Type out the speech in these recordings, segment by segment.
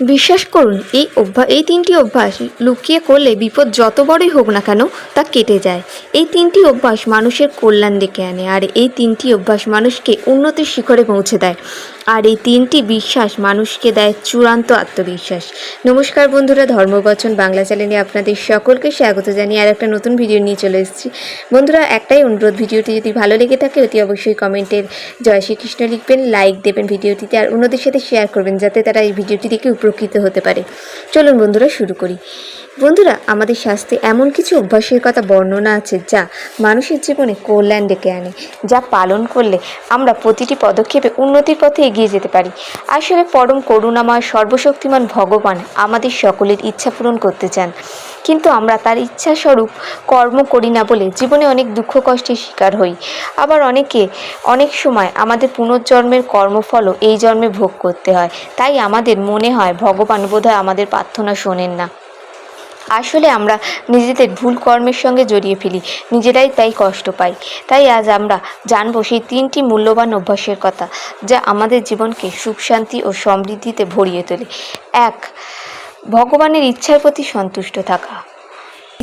বিশ্বাস করুন, এই অভ্যাস এই তিনটি অভ্যাস লুকিয়ে করলে বিপদ যত বড়ই হোক না কেন তা কেটে যায়। এই তিনটি অভ্যাস মানুষের কল্যাণ ডেকে আনে আর এই তিনটি অভ্যাস মানুষকে উন্নতির শিখরে পৌঁছে দেয়। আর এই তিনটি বিশ্বাস মানুষকে দেয় চূড়ান্ত আত্মবিশ্বাস। নমস্কার বন্ধুরা, ধর্মবচন বাংলা চ্যানেলে আপনাদের সকলকে স্বাগত জানিয়ে আর একটা নতুন ভিডিও নিয়ে চলে এসেছি। বন্ধুরা, একটাই অনুরোধ, ভিডিওটি যদি ভালো লেগে থাকে অতি অবশ্যই কমেন্টের জয় শ্রীকৃষ্ণ লিখবেন, লাইক দেবেন ভিডিওটিতে আর অন্যদের সাথে শেয়ার করবেন, যাতে তারা এই ভিডিওটি দেখে উপকৃত হতে পারে। চলুন বন্ধুরা শুরু করি। বন্ধুরা, আমাদের শাস্ত্রে এমন কিছু অভ্যাসের কথা বর্ণনা আছে যা মানুষের জীবনে কল্যাণ ডেকে আনে, যা পালন করলে আমরা প্রতিটি পদক্ষেপে উন্নতির পথে এগিয়ে যেতে পারি। আসলে পরম করুণাময়, সর্বশক্তিমান ভগবান আমাদের সকলের ইচ্ছা পূরণ করতে চান। কিন্তু আমরা তার ইচ্ছা স্বরূপ কর্ম করি না বলে জীবনে অনেক দুঃখ কষ্টের শিকার হই। আবার অনেকে অনেক সময় আমাদের পুনর্জন্মের কর্মফলও এই জন্মে ভোগ করতে হয়। তাই আমাদের মনে হয়, ভগবান বোধহয় আমাদের প্রার্থনা শোনেন না। আসলে আমরা নিজেদের ভুল কর্মের সঙ্গে জড়িয়ে ফেলি, নিজেরাই তাই কষ্ট পাই। তাই আজ আমরা জানব সেই তিনটি মূল্যবান অভ্যাসের কথা, যা আমাদের জীবনকে সুখ, শান্তি ও সমৃদ্ধিতে ভরিয়ে তোলে। এক, ভগবানের ইচ্ছার প্রতি সন্তুষ্ট থাকা।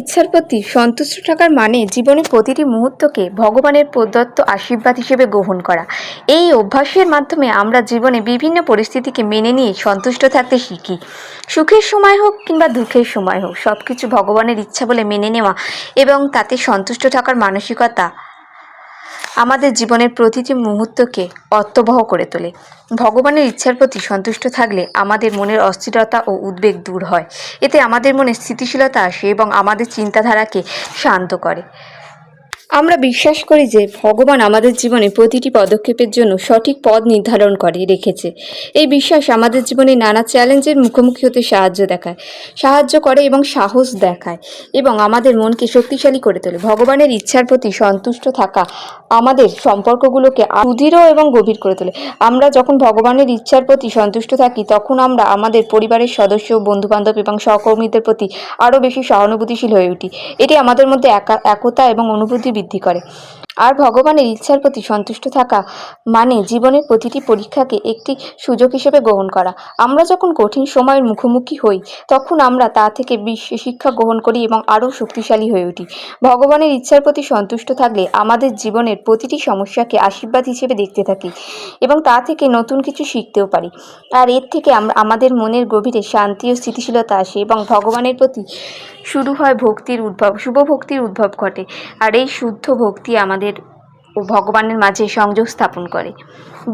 ইচ্ছার প্রতি সন্তুষ্ট থাকার মানে জীবনের প্রতিটি মুহূর্তকে ভগবানের প্রদত্ত আশীর্বাদ হিসেবে গ্রহণ করা। এই অভ্যাসের মাধ্যমে আমরা জীবনে বিভিন্ন পরিস্থিতিকে মেনে নিয়ে সন্তুষ্ট থাকতে শিখি। সুখের সময় হোক কিংবা দুঃখের সময় হোক সব কিছু ভগবানের ইচ্ছা বলে মেনে নেওয়া এবং তাতে সন্তুষ্ট থাকার মানসিকতা আমাদের জীবনের প্রতিটি মুহূর্তকে অর্থবহ করে তোলে। ভগবানের ইচ্ছার প্রতি সন্তুষ্ট থাকলে আমাদের মনের অস্থিরতা ও উদ্বেগ দূর হয়। এতে আমাদের মনে স্থিতিশীলতা আসে এবং আমাদের চিন্তাধারাকে শান্ত করে। আমরা বিশ্বাস করি যে ভগবান আমাদের জীবনে প্রতিটি পদক্ষেপের জন্য সঠিক পথ নির্ধারণ করে রেখেছে। এই বিশ্বাস আমাদের জীবনে নানা চ্যালেঞ্জের মুখোমুখি হতে সাহায্য দেখায়, সাহায্য করে এবং সাহস দেখায় এবং আমাদের মনকে শক্তিশালী করে তোলে। ভগবানের ইচ্ছার প্রতি সন্তুষ্ট থাকা আমাদের সম্পর্কগুলোকে সুদৃঢ় এবং গভীর করে তোলে। আমরা যখন ভগবানের ইচ্ছার প্রতি সন্তুষ্ট থাকি, তখন আমরা আমাদের পরিবারের সদস্য, বন্ধুবান্ধব এবং সহকর্মীদের প্রতি আরও বেশি সহানুভূতিশীল হয়ে উঠি। এটি আমাদের মধ্যে একা, একতা এবং অনুভূতি বৃদ্ধি করে আর ভগবানের ইচ্ছার প্রতি সন্তুষ্ট থাকা মানে জীবনের প্রতিটি পরীক্ষাকে একটি সুযোগ হিসেবে গ্রহণ করা। আমরা যখন কঠিন সময়ের মুখোমুখি হই, তখন আমরা তা থেকে বিশ্ব শিক্ষা গ্রহণ করি এবং আরও শক্তিশালী হয়ে উঠি। ভগবানের ইচ্ছার প্রতি সন্তুষ্ট থাকলে আমাদের জীবনের প্রতিটি সমস্যাকে আশীর্বাদ হিসেবে দেখতে থাকি এবং তা থেকে নতুন কিছু শিখতেও পারি। আর এর থেকে আমাদের মনের গভীরে শান্তি ও স্থিতিশীলতা আসে এবং ভগবানের প্রতি শুরু হয় ভক্তির উদ্ভব, শুভ ভক্তির উদ্ভব ঘটে। আর এই শুদ্ধ ভক্তি আমাদের ও ভগবানের মাঝে সংযোগ স্থাপন করে।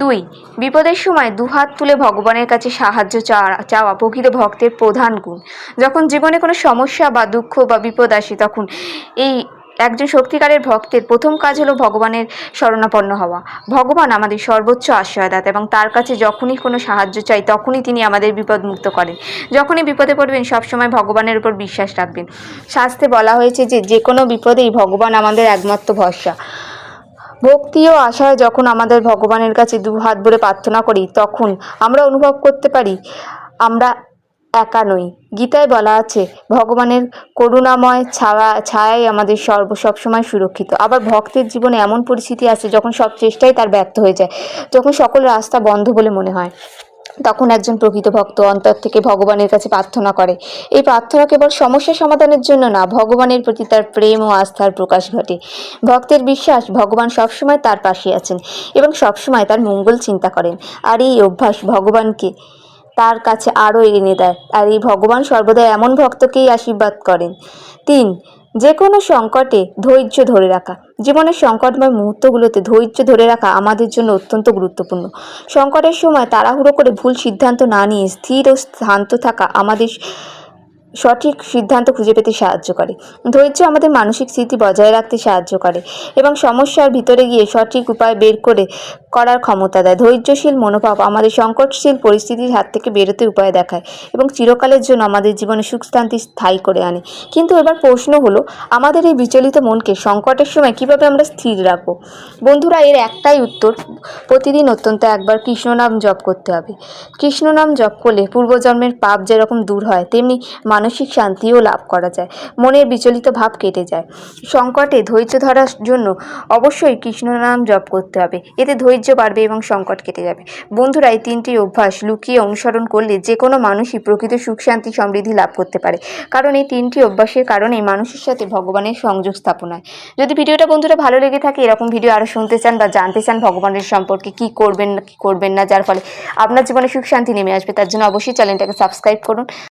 দুই, বিপদের সময় দুহাত তুলে ভগবানের কাছে সাহায্য চাওয়া প্রকৃত ভক্তের প্রধান গুণ। যখন জীবনে কোনো সমস্যা বা দুঃখ বা বিপদ আসে, তখন এই একজন সত্যিকারের ভক্তের প্রথম কাজ হলো ভগবানের শরণাপন্ন হওয়া। ভগবান আমাদের সর্বোচ্চ আশ্রয়দাতা এবং তার কাছে যখনই কোনো সাহায্য চাই, তখনই তিনি আমাদের বিপদ মুক্ত করেন। যখনই বিপদে পড়বেন, সবসময় ভগবানের উপর বিশ্বাস রাখবেন। শাস্ত্রে বলা হয়েছে যে যে কোনো বিপদেই ভগবান আমাদের একমাত্র ভরসা। ভক্তি ও আশায় যখন আমাদের ভগবানের কাছে দু হাত ভরে প্রার্থনা করি, তখন আমরা অনুভব করতে পারি, আমরা একা নই। গীতায় বলা আছে, ভগবানের করুণাময় ছায়া, ছায়াই আমাদের সর্ব, সবসময় সুরক্ষিত। আবার ভক্তের জীবনে এমন পরিস্থিতি আছে, যখন সব চেষ্টাই তার ব্যর্থ হয়ে যায়, যখন সকল রাস্তা বন্ধ বলে মনে হয়। তখন একজন প্রকৃত ভক্ত অন্তর থেকে ভগবানের কাছে প্রার্থনা করে। এই প্রার্থনা কেবল সমস্যা সমাধানের জন্য না, ভগবানের প্রতি তার প্রেম ও আস্থার প্রকাশ ঘটে। ভক্তের বিশ্বাস, ভগবান সবসময় তার পাশে আছেন এবং সবসময় তার মঙ্গল চিন্তা করেন। আর এই অভ্যাস ভগবানকে তার কাছে আরও এনে দেয় আর এই ভগবান সর্বদা এমন ভক্তকেই আশীর্বাদ করেন। তিন যে কোনো সংকটে ধৈর্য ধরে রাখা। জীবনের সংকটময় মুহূর্তগুলোতে ধৈর্য ধরে রাখা আমাদের জন্য অত্যন্ত গুরুত্বপূর্ণ। সংকটের সময় তাড়াহুড়ো করে ভুল সিদ্ধান্ত না নিয়ে স্থির ও শান্ত থাকা আমাদের সঠিক সিদ্ধান্ত খুঁজে পেতে সাহায্য করে। ধৈর্য আমাদের মানসিক স্থিতি বজায় রাখতে সাহায্য করে এবং সমস্যার ভিতরে গিয়ে সঠিক উপায় বের করে করার ক্ষমতা দেয়। ধৈর্যশীল মনোভাব আমাদের সংকটশীল পরিস্থিতির হাত থেকে বেরোতে উপায় দেখায় এবং চিরকালের জন্য আমাদের জীবনে সুখ শান্তি স্থায়ী করে আনে। কিন্তু এবার প্রশ্ন হলো, আমাদের এই বিচলিত মনকে সংকটের সময় কীভাবে আমরা স্থির রাখব? বন্ধুরা, এর একটাই উত্তর, প্রতিদিন অত্যন্ত একবার কৃষ্ণনাম জপ করতে হবে। কৃষ্ণনাম জপ করলে পূর্বজন্মের পাপ যেরকম দূর হয়, তেমনি মানসিক শান্তিও লাভ করা যায়। মনের বিচলিত ভাব কেটে যায়। সংকটে ধৈর্য ধরার জন্য অবশ্যই কৃষ্ণনাম জপ করতে হবে। এতে ধৈর্য ধৈর্য বাড়বে এবং সংকট কেটে যাবে। বন্ধুরা, এই তিনটি অভ্যাস লুকিয়ে অনুসরণ করলে যে কোনো মানুষই প্রকৃত সুখ, শান্তি, সমৃদ্ধি লাভ করতে পারে। কারণ এই তিনটি অভ্যাসের কারণেই মানুষের সাথে ভগবানের সংযোগ স্থাপন হয় যদি ভিডিওটা বন্ধুরা ভালো লেগে থাকে, এরকম ভিডিও আরও শুনতে চান বা জানতে চান ভগবানের সম্পর্কে কি করবেন না কি করবেন না, যার ফলে আপনার জীবনে সুখ, শান্তি নেমে আসবে, তার জন্য অবশ্যই চ্যানেলটাকে সাবস্ক্রাইব করুন।